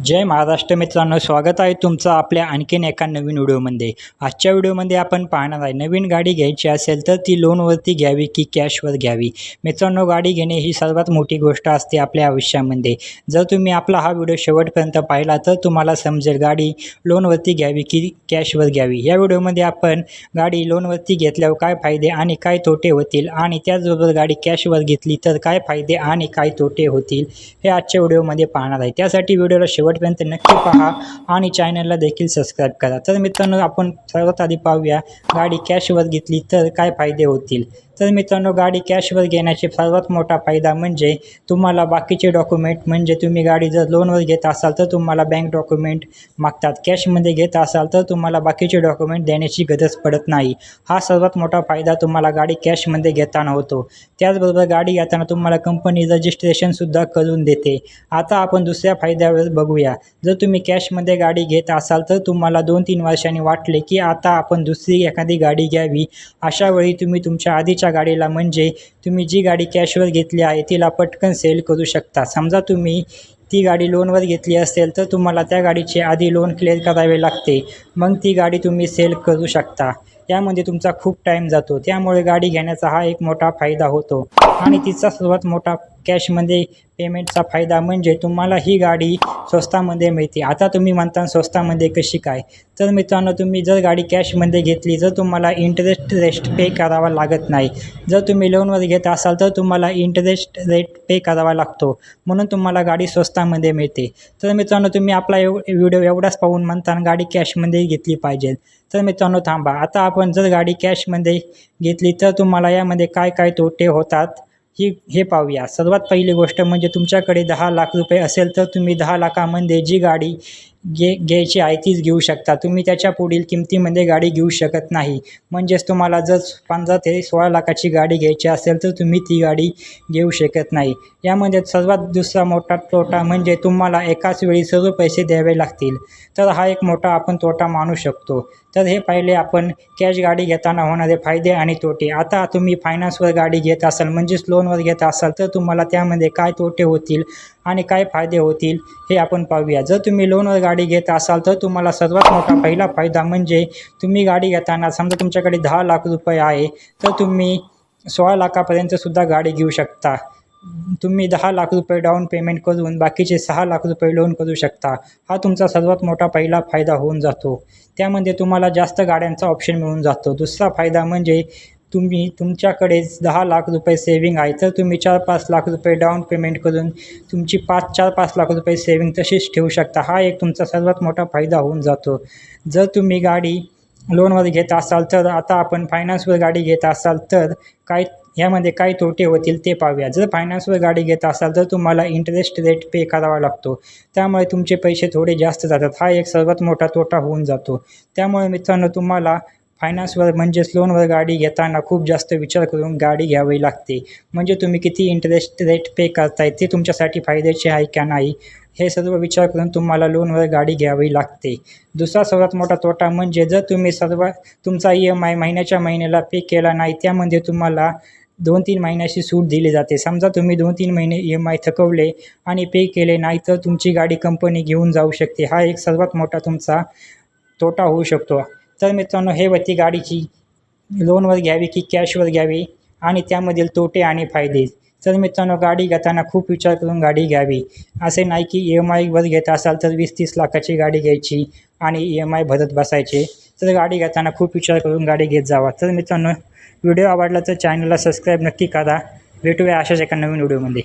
जय महाराष्ट्र मित्रांनो स्वागत आहे तुमचं आपल्या आणखीन एका नवीन व्हिडिओमध्ये. आजच्या व्हिडिओमध्ये आपण पाहणार आहे नवीन गाडी घ्यायची असेल तर ती लोनवरती घ्यावी की कॅशवर घ्यावी? मित्रांनो गाडी घेणे ही सर्वात मोठी गोष्ट असते आपल्या आयुष्यामध्ये. जर तुम्ही आपला हा व्हिडिओ शेवटपर्यंत पाहिला तर तुम्हाला समजेल गाडी लोनवरती घ्यावी की कॅशवर घ्यावी. या व्हिडिओमध्ये आपण गाडी लोनवरती घेतल्यावर काय फायदे आणि काय तोटे होतील आणि त्याचबरोबर गाडी कॅशवर घेतली तर काय फायदे आणि काय तोटे होतील हे आजच्या व्हिडिओमध्ये पाहणार आहे. त्यासाठी व्हिडिओला शेवटपर्यंत नक्की पहा आणि चॅनलला देखील सबस्क्राईब करा. तर मित्रांनो आपण सर्वात आधी पाहूया गाडी कॅशवर घेतली तर काय फायदे होतील? तर मित्रांनो गाडी कॅशवर घेण्याचे सर्वात मोठा फायदा म्हणजे तुम्हाला बाकीचे डॉक्युमेंट म्हणजे तुम्ही गाडी जर लोनवर घेत असाल तर तुम्हाला बँक डॉक्युमेंट मागतात. कॅशमध्ये घेत असाल तर तुम्हाला बाकीचे डॉक्युमेंट देण्याची गरज पडत नाही. हा सर्वात मोठा फायदा तुम्हाला गाडी कॅशमध्ये घेताना होतो. त्याचबरोबर गाडी घेताना तुम्हाला कंपनी रजिस्ट्रेशनसुद्धा करून देते. आता आपण दुसऱ्या फायद्यावर बघूया. जर तुम्ही कॅशमध्ये गाडी घेत असाल तर तुम्हाला दोन तीन वर्षांनी वाटले की आता आपण दुसरी एखादी गाडी घ्यावी. अशा वेळी तुम्ही तुमच्या आधीच्या गाडीला म्हणजे तुम्ही जी गाडी कॅशवर घेतली आहे तिला पटकन सेल करू शकता. समजा तुम्ही ती गाडी लोनवर घेतली असेल तर तुम्हाला त्या गाडीचे आधी लोन क्लिअर करावे लागते. मग ती गाडी तुम्ही सेल करू शकता. त्यामध्ये तुमचा खूप टाईम जातो. त्यामुळे गाडी घेण्याचा हा एक मोठा फायदा होतो. आणि तिचा सर्वात मोठा कॅशमध्ये पेमेंटचा फायदा म्हणजे तुम्हाला ही गाडी स्वस्तामध्ये मिळते. आता तुम्ही म्हणता स्वस्तामध्ये कशी काय? तर मित्रांनो तुम्ही जर गाडी कॅशमध्ये घेतली जर तुम्हाला इंटरेस्ट रेट पे करावा लागत नाही. जर तुम्ही लोनवर घेत असाल तर तुम्हाला इंटरेस्ट रेट पे करावा लागतो. म्हणून तुम्हाला गाडी स्वस्तामध्ये मिळते. तर मित्रांनो तुम्ही आपला एव व्हिडिओ एवढाच पाहून म्हणताना गाडी कॅशमध्ये घेतली पाहिजे. तर मित्रांनो थांबा. आता आपण जर गाडी कॅशमध्ये घेतली तर तुम्हाला यामध्ये काय काय तोटे होतात? ही हे पाहूया. सर्वात पहिली गोष्ट म्हणजे तुमच्याकडे दहा लाख रुपये असेल तर तुम्ही दहा लाखामध्ये जी गाडी घे घ्यायची आहे तीच घेऊ शकता. तुम्ही त्याच्या पुढील किमतीमध्ये गाडी घेऊ शकत नाही. म्हणजेच तुम्हाला जर पंधरा ते सोळा लाखाची गाडी घ्यायची असेल तर तुम्ही ती गाडी घेऊ शकत नाही. यामध्ये सर्वात दुसरा मोठा तोटा म्हणजे तुम्हाला एकाच वेळी सर्व पैसे द्यावे लागतील. तर हा एक मोठा आपण तोटा मानू शकतो. तर हे पहिले आपण कॅश गाडी घेताना होणारे फायदे आणि तोटे. आता तुम्ही फायनान्सवर गाडी घेत असाल म्हणजेच लोनवर घेत असाल तर तुम्हाला त्यामध्ये काय तोटे होतील? आणि काय फायदे होतील हे आपण पाहूया. जर तुम्ही लोनवर गाडी घेत असाल तर तुम्हाला सर्वात मोठा पहिला फायदा म्हणजे तुम्ही गाडी घेताना समजा तुमच्याकडे दहा लाख रुपये आहे तर तुम्ही सोळा लाखापर्यंतसुद्धा गाडी घेऊ शकता. तुम्ही दहा लाख रुपये डाऊन पेमेंट करून बाकीचे सहा लाख रुपये लोन करू शकता. हा तुमचा सर्वात मोठा पहिला फायदा होऊन जातो. त्यामध्ये तुम्हाला जास्त गाड्यांचा ऑप्शन मिळून जातो. दुसरा फायदा म्हणजे तुम्ही तुमच्याकडे दहा लाख रुपये सेविंग आहे. तर तुम्ही चार पाच लाख रुपये डाऊन पेमेंट करून तुमची पाच चार पाच लाख रुपये सेविंग तशीच ठेवू शकता. हा एक तुमचा सर्वात मोठा फायदा होऊन जातो. जर तुम्ही गाडी लोनवर घेत असाल तर आता आपण फायनान्सवर गाडी घेत असाल तर काय यामध्ये काय तोटे होतील ते पाहूया. जर फायनान्सवर गाडी घेत असाल तर तुम्हाला इंटरेस्ट रेट पे करावा लागतो. त्यामुळे तुमचे पैसे थोडे जास्त जातात. हा एक सर्वात मोठा तोटा होऊन जातो. त्यामुळे मित्रांनो तुम्हाला फायनान्सवर म्हणजेच लोनवर गाडी घेताना खूप जास्त विचार करून गाडी घ्यावी लागते. म्हणजे तुम्ही किती इंटरेस्ट रेट पे करताय ते तुमच्यासाठी फायद्याचे आहे का नाही? हे सर्व विचार करून तुम्हाला लोनवर गाडी घ्यावी लागते. दुसरा सर्वात मोठा तोटा म्हणजे जर तुम्ही सर्व तुमचा ई एम आय महिन्याच्या महिन्याला पे केला नाही त्यामध्ये तुम्हाला दोन तीन महिन्याची सूट दिली जाते. समजा तुम्ही दोन तीन महिने ई एम आय थकवले आणि पे केले नाही तर तुमची गाडी कंपनी घेऊन जाऊ शकते. हा एक सर्वात मोठा तुमचा तोटा होऊ शकतो. तर मित्रांनो हे होती गाडीची लोनवर घ्यावी की कॅशवर घ्यावी आणि त्यामधील तोटे आणि फायदे. तर मित्रांनो गाडी घेताना खूप विचार करून गाडी घ्यावी. असे नाही की ई एम आयवर घेत असाल तर वीस तीस लाखाची गाडी घ्यायची आणि ई एम आय भरत बसायचे. तर गाडी घेताना खूप विचार करून गाडी घेत जावा. तर मित्रांनो व्हिडिओ आवडला तर चॅनलला सबस्क्राईब नक्की करा. भेटूया अशाच एका नवीन व्हिडिओमध्ये.